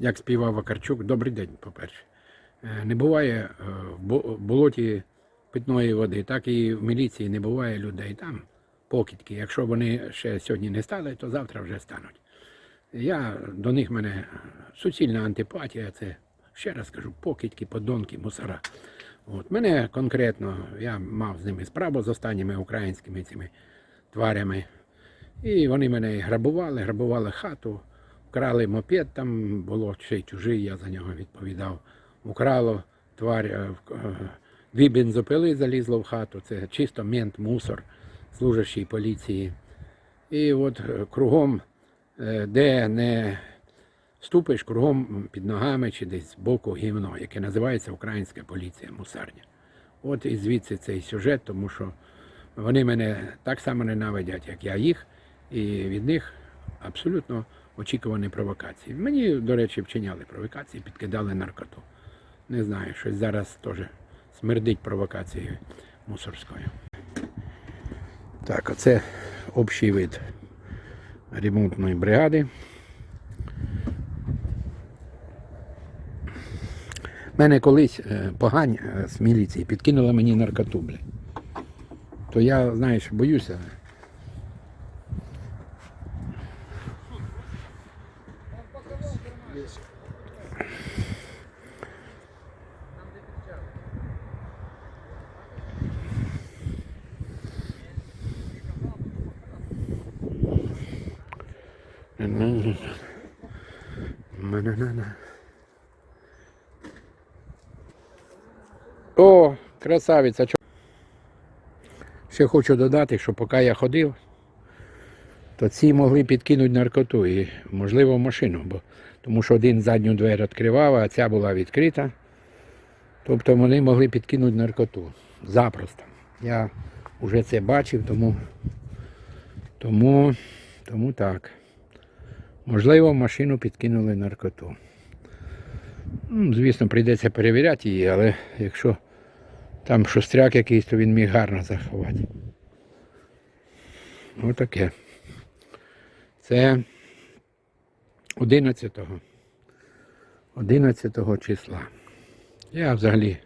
як співав Вакарчук, добрий день, по-перше. Е, Не буває е, в болоті питної води, так і в міліції не буває людей. Там покидьки. Якщо вони ще сьогодні не стали, то завтра вже стануть. Я до них мене суцільна антипатія, це ще раз кажу, покидьки, подонки, мусора. От мене конкретно, я мав з ними справу з останніми українськими цими тварями. І вони мене грабували, грабували хату, вкрали мопед, там було ще й чужий, я за нього відповідав. Украло тварь, е, в- е, дві бензопили залізло в хату, це чисто мент, мусор, служащий поліції. І от е, кругом, е, де не ступиш, кругом під ногами чи десь збоку гівно, яке називається Українська поліція мусарня. От і звідси цей сюжет, тому що вони мене так само ненавидять, як я їх, і від них абсолютно очікувані провокації. Мені, до речі, вчиняли провокації, підкидали наркоту. Не знаю, щось зараз теж смердить провокацією мусорською. Так, оце общий вид ремонтної бригади. Мене колись е, погань е, з міліції підкинула мені наркоту, блядь. То я, знаєш, боюся. Ма-на-на-на. О, красавиця. Ще хочу додати, що поки я ходив, то ці могли підкинути наркоту і, можливо, машину, бо, тому що один задню двері відкривав, а ця була відкрита. Тобто вони могли підкинути наркоту. Запросто. Я вже це бачив, тому, тому, тому так. Можливо, в машину підкинули наркоту. Ну, звісно, прийдеться перевіряти її, але якщо там шустряк якийсь, то він міг гарно заховати. Отаке. Це 11 11 числа. Я взагалі